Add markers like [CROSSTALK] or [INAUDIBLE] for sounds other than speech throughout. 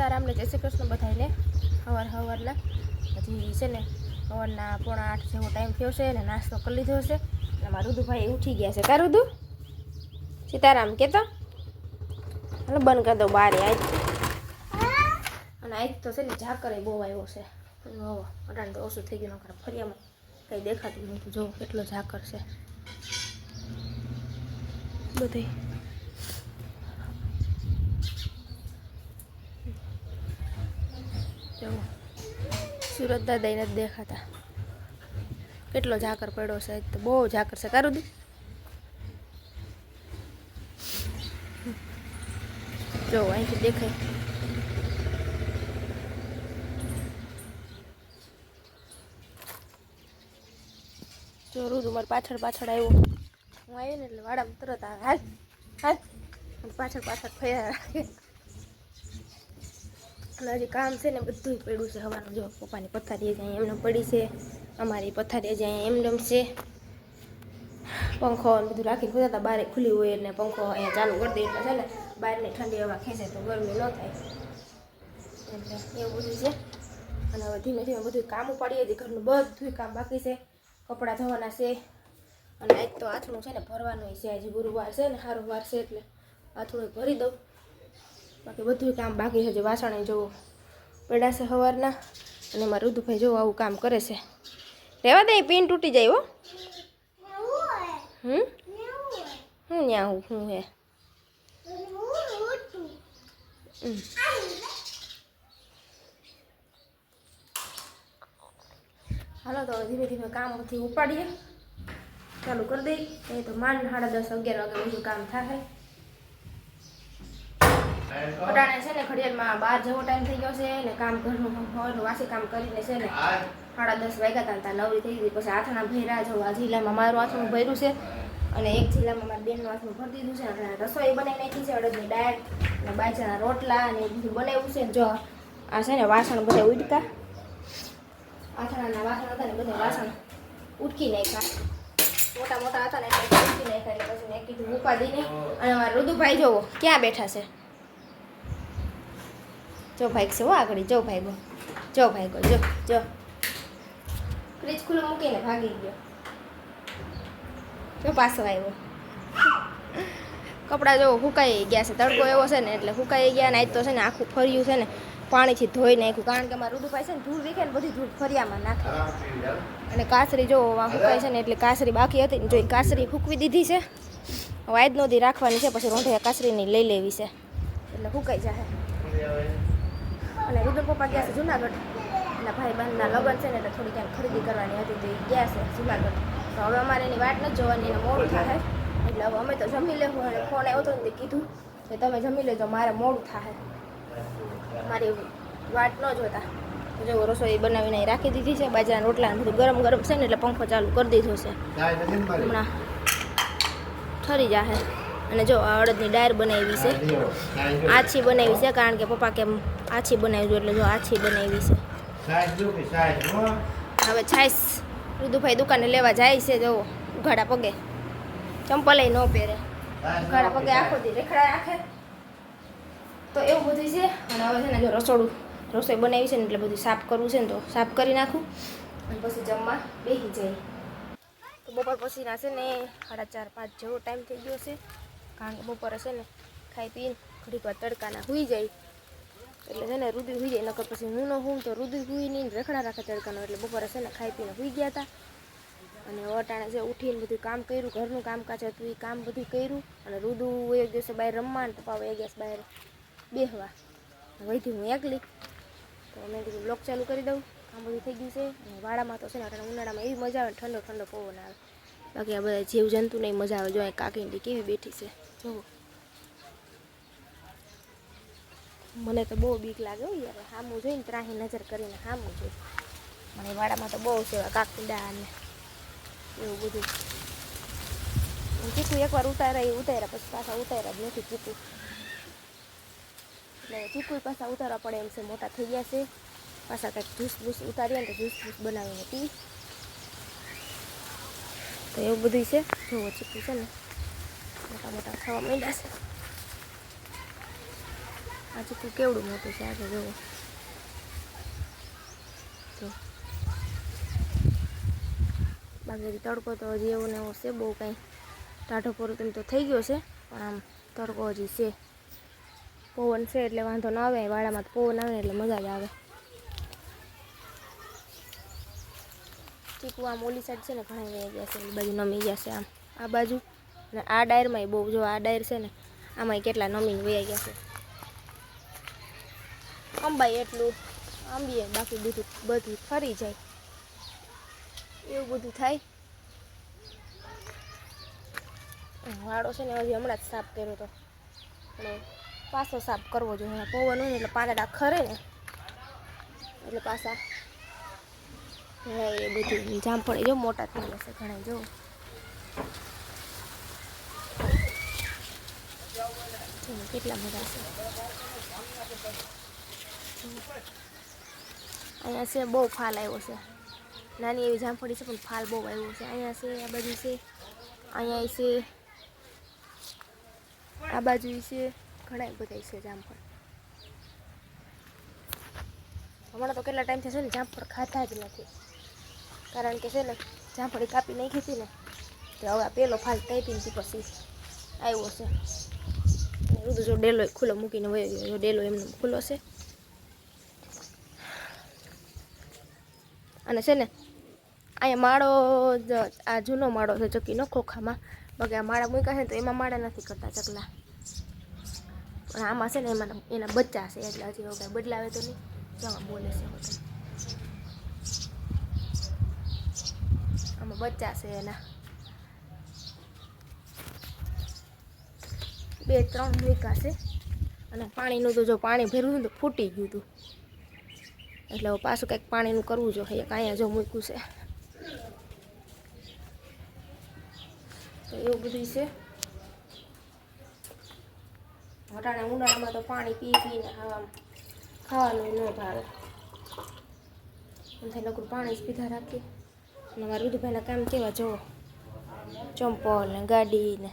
સીતારામને જય શ્રી કૃષ્ણ બધાને સવાર સવારના પછી છે ને સવારના પોણા આઠ જેવો ટાઈમ થયો છે અને નાસ્તો કરી લીધો છે. અને મારા રુદુભાઈ ઉઠી ગયા છે. તારું રુદુ? સીતારામ કેતો? હાલો, બંધ કરી દો બારે આજ. અને આજ તો છે ને ઝાકર બહુ આવ્યો છે. અટાણ તો ઓછું થઈ ગયું ખરે ફરિયામાં કંઈ દેખાતું નહોતું. જો કેટલો ઝાકર છે. બધે જો સુરત દાદા નથી દેખાતા. કેટલો ઝાકર પડ્યો છે તો બહુ ઝાકર છે. કારું દી. જો, અહીંથી દેખાય. જો, રુદુ મારે પાછળ પાછળ આવ્યો. હું આવીને એટલે વાડામાં તરત આવે હાલ હાલ. પાછળ પાછળ ફર્યા. રાખે અને હજી કામ છે ને બધું પડ્યું છે. હવાનું જો પપ્પાની પથારી જ એમને પડી છે. અમારી પથારી જ અહીંયા એમને છે પંખો બધું રાખીને ખુદા હતા. બારે ખુલ્લી હોય એટલે પંખો અહીંયા ચાલુ કરી દે એટલે છે ને બહારની ઠંડી હવા ખેંચે તો ગરમી ન થાય. એટલે એવું બધું છે. અને હવે ધીમે ધીમે બધું કામ ઉપાડીએ છીએ. ઘરનું બધું કામ બાકી છે. કપડાં ધોવાના છે. અને આજ તો આથણું છે ને ભરવાનું છે. આજે ગુરુવાર છે ને, સારું વાર છે એટલે આથણું ભરી દઉં. બાકી બધું કામ બાકી છે જે વાસણે જોવું. પડ્યા છે સવારના અને મારા રુદુભાઈ જોવો આવું કામ કરે છે. રહેવા દે પિન તૂટી જાય હો. હમ? હું ન્યા હું હું? હે. હાલો તો ધીમે ધીમે કામથી ઉપાડીએ. ચાલુ કરી દઈ નહીં તો માંડ સાડા દસ અગિયાર વાગે બધું કામ થાય. અટાણે છે ને ઘડિયાળમાં બાર જેવો ટાઈમ થઈ ગયો છે ને કામ ઘરનું ઘરનું વાસી કામ કરીને છે ને સાડા દસ વાગ્યા હતા ત્યાં નવરી થઈ ગઈ, પછી આથણા ભેરા જો આ જિલ્લામાં મારું આથણું ભર્યું છે અને એક જિલ્લામાં મારા બેનનું આથણું ભરી દીધું છે અને રસોઈ બનાવી નાખી છે, અડદની દાળ અને બાજરાના રોટલા અને એ બધું બનાવ્યું છે જો આ છે ને વાસણ બધા ઉડકા આથણાના વાસણ હતા ને બધા વાસણ ઉટકી નાખ્યા. મોટા મોટા હતા ને એટલે ઉટકી નાખ્યા એટલે પછી મેં કીધું મૂકવા નહીં અને મારા રુદુભાઈ જોવો, ક્યાં બેઠા છે? જો ભાઈ છે આગળ, જો ભાઈ ગો જો ભાઈ ગો જો જો. ફ્રીજ ખુલ્લું મૂકીને ભાગી ગયો. જો પાછો આવ્યો. કપડાં જો સુકાઈ ગયા છે, તડકો એવો છે ને એટલે સુકાઈ ગયા ને આજ તો છે ને આખું ફર્યું છે ને, પાણીથી ધોઈ નાખ્યું. કારણ કે મારું રુદુભાઈ છે ને ધૂળ દીખે ને બધી ધૂળ ફરિયામાં નાખે. અને કાસરી જો હુકાઈ છે ને એટલે કાસરી બાકી હતી ને જો કાસરી ફૂકવી દીધી છે. હવે આજ નોધી રાખવાની છે, પછી રોંઢે કાસરીની લઈ લેવી છે. એટલે સુકાઈ જાય અને રુદ્રપપ્પા ગયા છે જુનાગઢ. એના ભાઈ બંધના લગ્ન છે ને એટલે થોડી ક્યાંક ખરીદી કરવાની હતી તો એ ગયા છે જુનાગઢ. તો હવે અમારે એની વાટ નથી જોવાની એને મોડું થાય. એટલે હવે અમે તો જમી લેવું અને ફોન આવ્યો હતો ને કીધું કે તમે જમી લેજો મારે મોડું થાય. મારી વાટ ન જોતા. જો રસોઈ બનાવીને રાખી દીધી છે બાજરાના રોટલા બધું ગરમ ગરમ છે ને એટલે પંખો ચાલુ કરી દીધો છે. હમણાં ઠરી જાહે. અને જો આ અડદની ડાયર બનાવી છે. આછી બનાવી છે, કારણ કે પપ્પા કેમ આછી બનાવી એટલે જો આછી બનાવી છે. હવે છાઈસ રુદુભાઈ દુકાને લેવા જાય છે, જો ઉઘાડા પગે. ચંપલે ન પહેરે. ઉઘાડા પગે આખો દી રેખડા રાખે તો એવું બધું છે, અને હવે છે ને જો રસોડું રસોઈ બનાવી છે ને એટલે બધું સાફ કરવું છે ને તો સાફ કરી નાખું. અને પછી જમવા બેસી જાય. તો બપોર પછીના છે ને સાડા ચાર પાંચ જેવો ટાઈમ થઈ ગયો છે. કારણ બપોરે છે ને ખાઈ પીને ઘડીક વાર તડકાના હુઈ જાય. એટલે છે ને રુધિર હુઈ જાય, નકર પછી હું ન હું તો રુધિર હુઈ નહીં રખડા રાખે તડકાનો. એટલે બપોરે છે ને ખાઈ પીને હુઈ ગયા હતા અને અટાણે છે ઉઠીને બધું કામ કર્યું, ઘરનું કામકાજ હતું એ કામ બધું કર્યું. અને રુદુ એક દિવસે બહાર રમવા ને પપ્પા એક દિવસ બહાર બેહવા. વહીથી હું એકલી. તો મેં કીધું બ્લોક ચાલુ કરી દઉં. કામ બધું થઈ ગયું છે. અને વાડામાં તો છે ને અટાણે ઉનાળામાં એવી મજા આવે ઠંડો ઠંડો પવન આવે. બાકી આ બધા જીવ જંતુ નહીં મજા આવે. જો અહીં કાકીંડી કેવી બેઠી છે. જુઓ મને તો બહુ બીક લાગે હો યાર. સામું જોઈને ત્રાહી નજર કરીને સામું જોઈ. મને વાડામાં તો બહુ સેવા, કાકીડા અને એવું બધું. ચીકુ એકવાર ઉતાર્યા એ ઉતાર્યા પછી પાછા ઉતાર્યા જ નથી ચીકુ એટલે ચીકુ પાછા ઉતારવા પડે એમ છે, મોટા થઈ ગયા છે. પાછા કંઈક જ્યુસ બૂસ ઉતારીએ ને તો જ્યુસ બૂસ બનાવીને પી તો એવું બધું છે. જોવો ચીકુ છે ને. મોટા મોટા થવા માંડ્યા છે. આ ચીકુ કેવડું મોટું છે, આજે જુઓ તો બાકી તડકો તો હજી એવો ને એવો છે, બહુ કાંઈ ટાઢો પૂરો તેમ તો થઈ ગયો છે, પણ આમ તડકો હજી છે. પવન છે એટલે વાંધો ન આવે, વાડામાં તો પવન આવે એટલે મજા જ આવે. ચીકુ આમ ઓલી સાઈડ છે ને, ઘણા ગયા છે એ બાજુ નમી ગયા છે આમ. આ બાજુ અને આ ડાયરમાં બહુ, જો આ ડાયર છે ને, આમાં કેટલા નમીને વહી ગયા છે. અંબાઈ એટલું આંબીએ, બાકી બધું બધું ફરી જાય. એવું બધું થાય. વાળો છે ને હજી હમણાં જ સાફ કર્યો હતો પાછો સાફ કરવો જોઈએ. પવન હોય એટલે પાંદડા ખરે ને. એટલે પાછા, હા, એ બધું જામફળી જો મોટા થઈ જશે ઘણા, જો. કેટલા બધા છે. અહીંયા છે બહુ ફાલ આવ્યો છે. નાની એવી જામફળી છે, પણ ફાલ બહુ આવ્યો છે. અહીંયા છે, આ બાજુ છે, અહીંયા છે, આ બાજુ છે ઘણા બધા છે જામફળ. હમણાં તો કેટલા ટાઈમથી છે ને જામફળ ખાતા જ નથી. કારણ કે છે ને, જામફળી કાપી નાખી હતી ને, તો હવે આ પેલો ફાલ કાપીને પછી આવ્યો છે. બધું જો ડેલો ખુલ્લો મૂકીને વયો ગયો. જો ડેલો એમનો ખુલ્લો છે. અને છે ને, અહીંયા માળો આ જૂનો માળો છે ચકીનો ખોખામાં. બાકી આ માળા મૂક્યા છે તો એમાં માળા નથી કરતા ચકલા. પણ આમાં છે ને એમાં એના બચ્ચા છે એટલે હજી કાંઈ બદલાવે તો નહીં. જવા બોલે છે આમાં બચ્ચા છે એના. બે ત્રણ વીઘા અને પાણીનું તો જો પાણી ભર્યું હતું તો ફૂટી ગયું હતું. એટલે પાછું કંઈક પાણીનું કરવું જોઈએ. એક અહીંયા જો મૂક્યું છે. તો એવું બધું છે. વટાણા ઉનાળામાં તો પાણી પી પીને ખાવા ખાવાનું ન ભાવે. એમ થાય લગું પાણી જ પીધા રાખીએ. અને મારા રુદુભાઈના કામ કેવા જોવો? ચંપલ ને ગાડી ને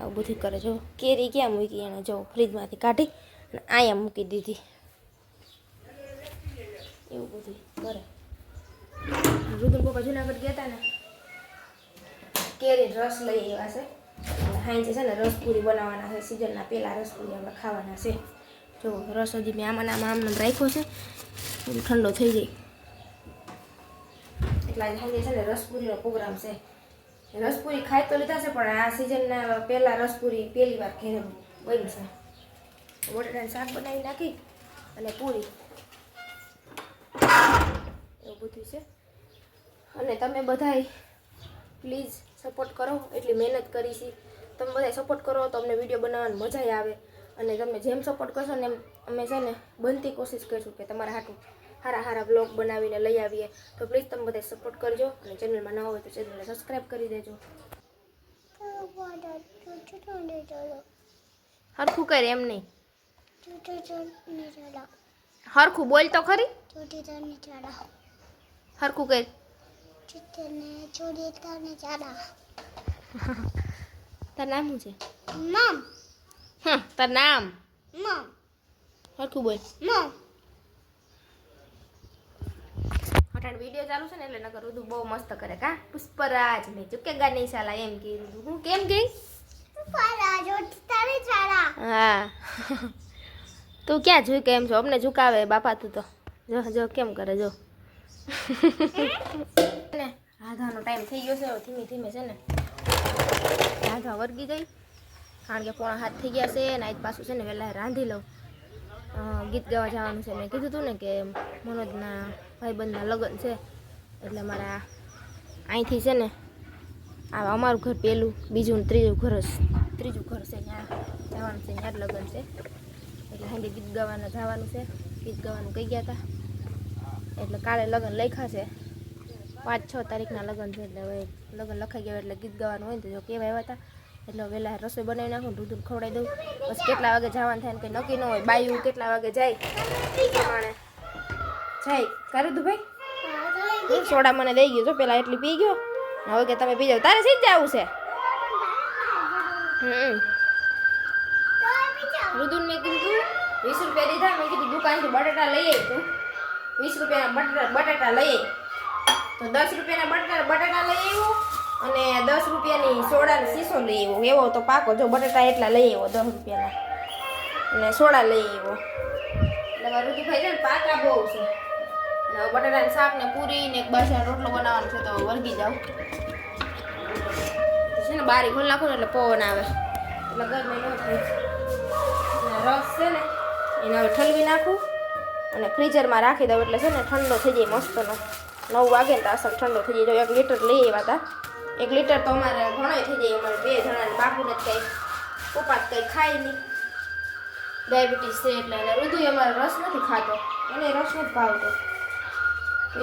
આવું બધું કરે જો કેરી ક્યાં મૂકી એને? જો, ફ્રીજમાંથી કાઢી અને અહીંયા મૂકી દીધી. એવું બધું કરે. રુદન પપ્પા જુનાગઢ ગયા હતા ને કેરી રસ લઈ આવ્યા છે. હાંજે છે ને રસપુરી બનાવવાના છે. સિઝનના પહેલાં રસપુરી આપણે ખાવાના છે. જો, રસ હજી મેં આમાં આમાં આમને રાખ્યો છે. ઠંડો થઈ જાય. એટલે સાંજે છે ને રસપુરીનો પ્રોગ્રામ છે. રસપુરી ખાઈ તો લીધા છે, પણ આ સિઝનના પહેલાં રસપુરી પહેલી વાર ઘેર બની છે. બટાટાનું શાક બનાવી નાખી અને પૂરી. એવું બધું છે. અને તમે બધાય પ્લીઝ સપોર્ટ કરો, એટલી મહેનત કરી છે. તમે બધા સપોર્ટ કરો, તો અમને વીડિયો બનાવવાની મજા આવે. અને તમે જેમ સપોર્ટ કરશો ને એમ અમે છે ને બનતી કોશિશ કરીશું કે તમારા હાટું સારા સારા બ્લોગ બનાવીને લઈ આવીએ. તો પ્લીઝ તમે બધા સપોર્ટ કરજો અને ચેનલમાં ન હોય તો ચેનલને સબસ્ક્રાઈબ કરી દેજો. હરખું કરે એમ નહીં. હરખું બોલ તો ખરી. હરખું કર. તાર નામ શું છે? હમ તાર નામ. હરખું બોલ. અટાણ વીડિયો ચાલુ છે ને એટલે નકર રુદુ બહુ મસ્ત કરે કા પુષ્પરાજ ને ચુકેગા નહીં સાલા એમ કે રુદુ હું કેમ ગઈ હા તું ક્યાં જોઈ કે એમ છો? અમને ઝુકાવે બાપા તું તો. જો જો કેમ કરે જો. ને રાધાનો ટાઈમ થઈ ગયો છે હવે ધીમે ધીમે છે ને રાધા વર્ગી ગઈ. કારણ કે પોણા હાથ થઈ ગયા છે ને આજ પાછું છે ને વહેલા રાંધી લઉં. અ, ગીત ગાવા જવાનું છે. મેં કીધું હતું ને કે મનોજના ભાઈબંધના લગ્ન છે. એટલે મારા અહીંથી છે ને, આ અમારું ઘર પહેલું બીજું ત્રીજું ઘર ત્રીજું ઘર છે ત્યાં. જવાનું છે ત્યાં જ લગ્ન છે. એટલે હાંડી ગીત ગાવાના જવાનું છે. ગીત ગાવાનું કહી ગયા હતા એટલે કાલે લગ્ન લખ્યા છે. પાંચ છ તારીખના લગ્ન છે. એટલે હવે લગ્ન લખાઈ ગયા એટલે ગીત ગાવાનું હોય ને તો જો કહેવાય આવ્યા હતા એટલે વહેલા રસોઈ બનાવી નાખું દૂધ ખવડાવી દઉં. પછી કેટલા વાગે જવાનું થાય કંઈ નક્કી ન હોય. બાયું કેટલા વાગે જાય પ્રમાણે. જાય. કરું તું ભાઈ સોડા મને દઈ ગયો જો, પેલા એટલી પી ગયો. હવે કે તમે પી જાઓ. તારે સી જવું છે? હમ રુદુન મેં કીધું વીસ રૂપિયા દીધા મેં કીધું દુકાનથી બટાટા લઈ આવી તું. વીસ રૂપિયાના બટાટા બટાટા લઈ તો દસ રૂપિયાના બટાટા બટાટા લઈ આવ્યો. અને દસ રૂપિયાની સોડાનો શીશો લઈ આવ્યો. એવો તો પાકો જો બટાટા એટલા લઈ આવ્યો દસ રૂપિયાના. અને સોડા લઈ આવ્યો. એટલે ઋતુભાઈ છે ને પાકા બહુ છે. અને બટાટાનું શાક ને પૂરી ને એક બાસા રોટલો બનાવવાનો છે તો વળગી જાઉં. છે ને બારી ખોલી નાખો ને એટલે પવન આવે. એટલે ગરમી ન થાય. રસ છે ને એને હવે ઠલવી નાખું. અને ફ્રીઝરમાં રાખી દઉં એટલે છે ને ઠંડો થઈ જાય મસ્તનો. નવ વાગે ને તો અસર ઠંડો થઈ જાય. એક લીટર લઈ આવ્યા હતા. એક લીટર તો અમારે ઘણો થઈ જાય, અમારે બે જણાને બાપુને જ કંઈ પપ્પા જ કંઈ ખાય નહીં. ડાયાબિટીસ છે એટલે એને ઋતુ અમારે રસ નથી ખાતો, એને રસ નથી ભાવતો.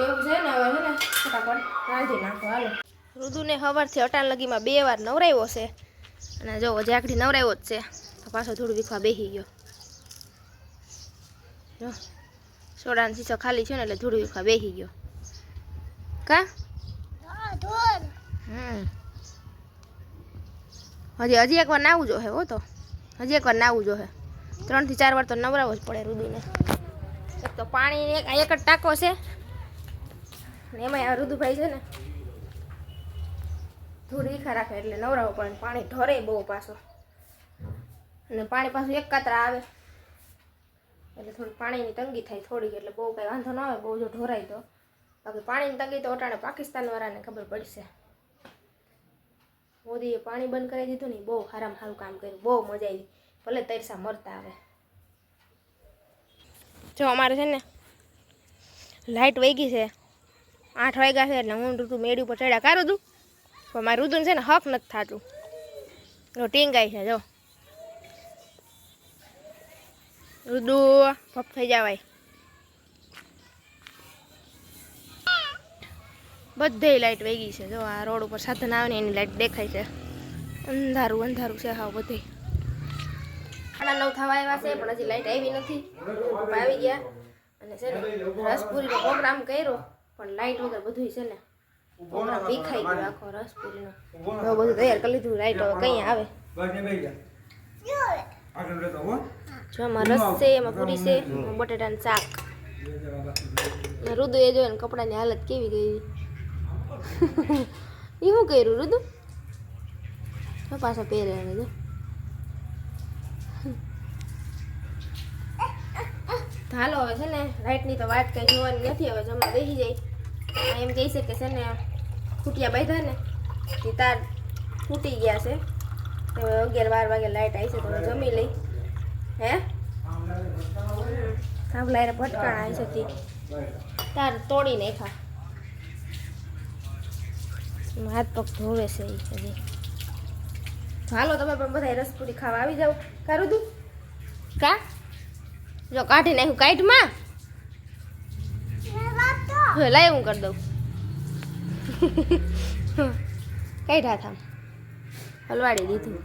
એવું છે ને હવે છે સવારથી અટાણ લગીમાં બે વાર નવરાવ્યો છે, અને જો જાકડી નવરાવ્યો જ છે, તો પાછો થોડું વીખવા બેસી ગયો. જો, સોડાનો શીશો ખાલી છે ને એટલે થોડું વીખવા બેસી ગયો. કા? હજી હજી એકવાર નાવું જોહે હો તો. હજી એકવાર નાવું જોહે. ત્રણથી ચાર વાર તો નવરાવો જ પડે રુદુને. એક તો પાણી એક એક જ ટાંકો છે. ને એમાં આ રુદુભાઈ છે ને ધૂળ વીખા રાખે એટલે નવરાવો પડે પાણી ઢોરે બહુ પાછો. અને પાણી પાછું એક કાતરા આવે. એટલે થોડી પાણીની તંગી થાય થોડીક, એટલે બહુ કાંઈ વાંધો ના આવે, બહુ જો ઢોરાય તો. બાકી પાણીની તંગી તો અટાણે પાકિસ્તાન વાળાને ખબર પડશે. મોદીએ પાણી બંધ કરી દીધું ને બહુ હારામ સારું કામ કર્યું. બહુ મજા આવી. ભલે તરસા મરતા આવે. જો અમારે છે ને લાઇટ વહી છે. આઠ વાગ્યા છે એટલે હું ઋતુ મેળી ઉપર ચડ્યા કરું તું. પણ મારું ઋતુને છે ને હક નથી થતું. જો ટીંગાઈ છે, જો. રુદુ પપ થઈ જવાય. બધે લાઇટ વહી ગઈ છે. જો આ રોડ ઉપર સાધન આવે ને એની લાઇટ દેખાય છે. અંધારું અંધારું છે હાવ બધે સાડા નવ થવા આવ્યા છે, પણ હજી લાઇટ આવી નથી. આવી ગયા. અને છે ને, રસપુરીનો પ્રોગ્રામ કર્યો, પણ લાઇટ વગર બધું છે ને પ્રોગ્રામ વિખાઈ ગયો આખો રસપુરીનો. હવે બધું તૈયાર કરી લીધું લાઇટ હવે કઈ આવે. જો એમાં રસ છે, એમાં પૂરી છે બટેટાનું શાક. રુદુ એ જોઈને કપડાની હાલત કેવી ગઈ. એ શું કર્યું રુદુ તો પાછા પહેરે આવે તો હાલો હવે છે ને લાઇટની તો વાત કંઈ જોવાની નથી હવે જમવા બેસી જાય એમ કહે છે કે છે ને ખૂટિયા બાંધ્યા ને તે તાર ફૂટી ગયા છે તો અગિયાર બાર વાગે લાઇટ આવી છે તો જમી લઈ હે થાંભલા ભટકાણા આવી છે તાર તોડી નાખા હાથ પગ ધોવે છે એ હજી. હાલો તમે પણ બધા રસપુરી ખાવા આવી જાઓ. કારું તું કા? જો કાઢી નાખ્યું કાઈટમાં? લાય હું કરી દઉં. [LAUGHS] કાઢ્યા થામ હલવાડી દીધું.